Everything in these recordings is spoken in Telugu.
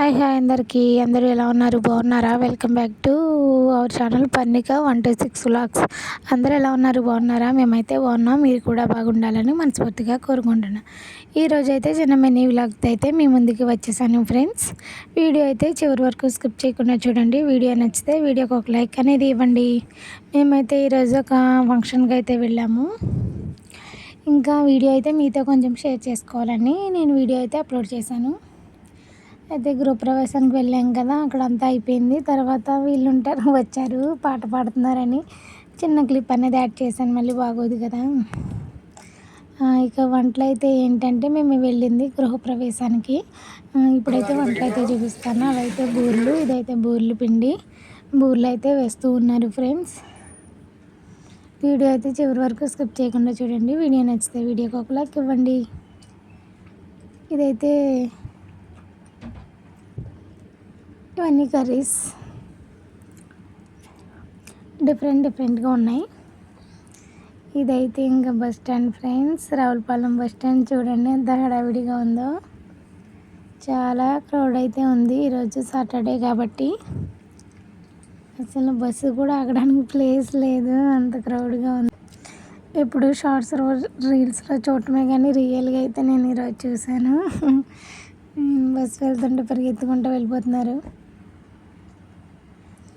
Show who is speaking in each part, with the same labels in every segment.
Speaker 1: హాయ్ హాయ్ అందరికీ. అందరూ ఎలా ఉన్నారు? బాగున్నారా? Welcome back to our channel Pannika one two six vlogs అందరూ ఎలా ఉన్నారు? బాగున్నారా? మేమైతే బాగున్నాం. మీరు కూడా బాగుండాలని మనస్ఫూర్తిగా కోరుకుంటున్నాను ఈరోజు అయితే చిన్న మినీ వ్లాగ్ అయితే మీ ముందుకి వచ్చేసాను ఫ్రెండ్స్ వీడియో అయితే చివరి వరకు స్కిప్ చేయకుండా చూడండి. వీడియో నచ్చితే వీడియోకి ఒక లైక్ అనేది ఇవ్వండి. మేమైతే ఈరోజు ఒక ఫంక్షన్కి అయితే వెళ్ళాము. ఇంకా వీడియో అయితే మీతో కొంచెం షేర్ చేసుకోవాలని నేను వీడియో అయితే అప్లోడ్ చేశాను. అయితే గృహప్రవేశానికి వెళ్ళాం కదా అక్కడ అంతా అయిపోయింది. తర్వాత వీళ్ళు ఉంటారు వచ్చారు పాట పాడుతున్నారని. చిన్న క్లిప్ అనేది యాడ్ చేశాను మళ్ళీ బాగోదు కదా. ఇక వంటలు అయితే ఏంటంటే మేము వెళ్ళింది గృహప్రవేశానికి. ఇప్పుడైతే వంటలు అయితే చూపిస్తాను. అవైతే బూర్లు ఇదైతే బూర్లు పిండి. బూర్లు అయితే వేస్తూ ఉన్నారు ఫ్రెండ్స్. వీడియో అయితే చివరి వరకు స్కిప్ చేయకుండా చూడండి. వీడియో నచ్చితే వీడియోకి ఒక లైక్ ఇవ్వండి. ఇదైతే ఇవన్నీ కర్రీస్. డిఫరెంట్ డిఫరెంట్గా ఉన్నాయి. ఇదైతే ఇంకా bus stand friends Ravulapalem bus stand చూడండి ఎంత హడావిడిగా ఉందో. చాలా క్రౌడ్ అయితే ఉంది ఈరోజు సాటర్డే కాబట్టి. అసలు బస్సు కూడా ఆగడానికి ప్లేస్ లేదు అంత క్రౌడ్గా ఉంది. ఇప్పుడు షార్ట్స్ రోజు రీల్స్లో చూడటమే కానీ రియల్గా అయితే నేను ఈరోజు చూశాను. బస్సు వెళ్తుంటే పరిగెత్తుకుంటూ వెళ్ళిపోతున్నారు.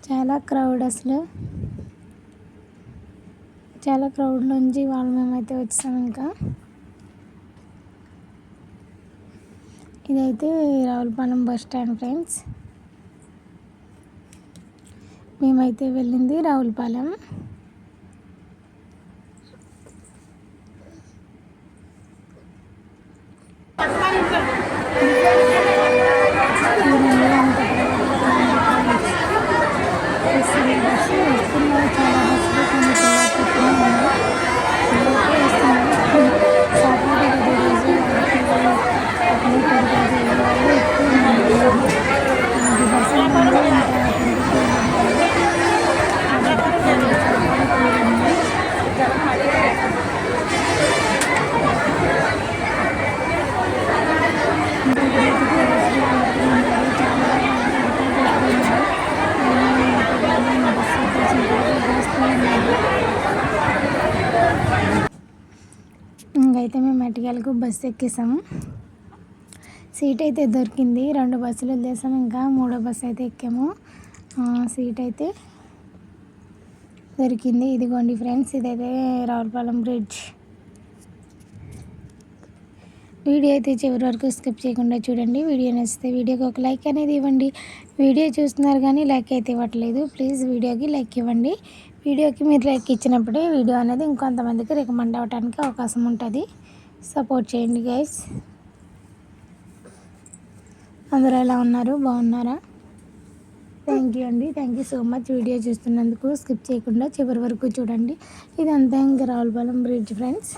Speaker 1: చాలా క్రౌడ్ అసలు. చాలా క్రౌడ్ నుంచి వాళ్ళు మేమైతే వచ్చాము ఇంకా. ఇదైతే రావులపాలెం బస్ స్టాండ్ ఫ్రెండ్స్ మేమైతే వెళ్ళింది రావులపాలెం. そう、ちゃん。అయితే మేము మెటికల్కు బస్సు ఎక్కేసాము. సీట్ అయితే దొరికింది. రెండు బస్సులు వదిలేసాము. ఇంకా మూడో బస్సు అయితే ఎక్కాము. సీట్ అయితే దొరికింది. ఇదిగోండి ఫ్రెండ్స్ ఇదైతే రావులపాలెం బ్రిడ్జ్. వీడియో అయితే చివరి వరకు స్కిప్ చేయకుండా చూడండి. వీడియో నచ్చితే వీడియోకి ఒక లైక్ అనేది ఇవ్వండి. వీడియో చూస్తున్నారు కానీ లైక్ అయితే ఇవ్వట్లేదు. ప్లీజ్ వీడియోకి లైక్ ఇవ్వండి. వీడియోకి మీరు లైక్ ఇచ్చినప్పుడే వీడియో అనేది ఇంకొంతమందికి రికమెండ్ అవ్వడానికి అవకాశం ఉంటుంది. సపోర్ట్ చేయండి గైస్. అందరూ ఎలా ఉన్నారు? బాగున్నారా? థ్యాంక్ యూ అండి. Thank you so much video చూస్తున్నందుకు. Skip చేయకుండా చివరి వరకు చూడండి. ఇదంతా ఇంకా రావులపాలెం బ్రిడ్జ్ ఫ్రెండ్స్.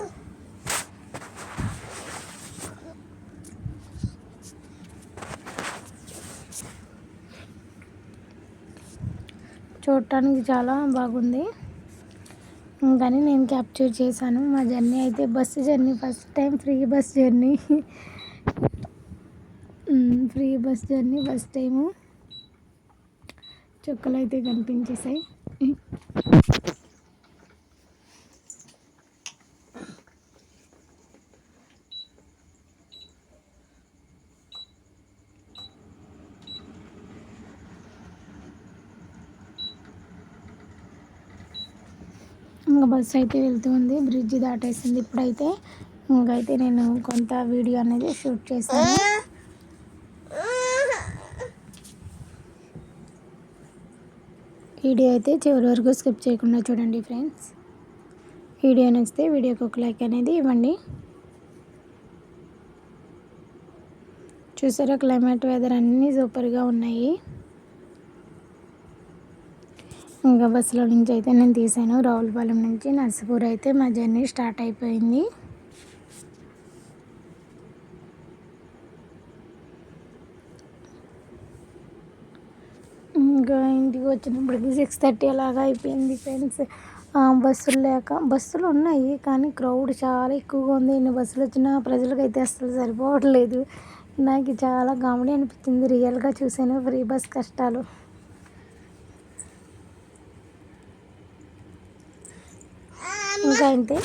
Speaker 1: చూడటానికి చాలా బాగుంది. కానీ నేను క్యాప్చర్ చేశాను. మా జర్నీ అయితే bus journey first time free bus journey. Free bus journey first time. చుక్కలు అయితే కనిపించేసాయి ఇంకా బస్సు అయితే వెళ్తుంది బ్రిడ్జ్ దాటేసింది ఇప్పుడైతే. ఇంకైతే నేను కొంత వీడియో అనేది షూట్ చేశాను వీడియో అయితే చివరి వరకు స్కిప్ చేయకుండా చూడండి ఫ్రెండ్స్. వీడియో నచ్చితే వీడియోకి ఒక లైక్ అనేది ఇవ్వండి. చూసారా క్లైమేట్ వెదర్ అన్నీ సూపర్గా ఉన్నాయి. ఇంకా బస్సులో నుంచి అయితే నేను తీసాను. రావులపాలెం నుంచి నర్సపూర్ అయితే మా జర్నీ స్టార్ట్ అయిపోయింది. ఇంకా ఇంటికి వచ్చినప్పటికి సిక్స్ థర్టీ అలాగా అయిపోయింది ఫ్రెండ్స్ బస్సులు లేక బస్సులు ఉన్నాయి కానీ క్రౌడ్ చాలా ఎక్కువగా ఉంది. ఎన్ని బస్సులు వచ్చినా ప్రజలకైతే అసలు సరిపోవట్లేదు. నాకు చాలా కామెడీ అనిపించింది. రియల్గా చూశాను ఫ్రీ బస్ కష్టాలు. ఇంకా ఏంటి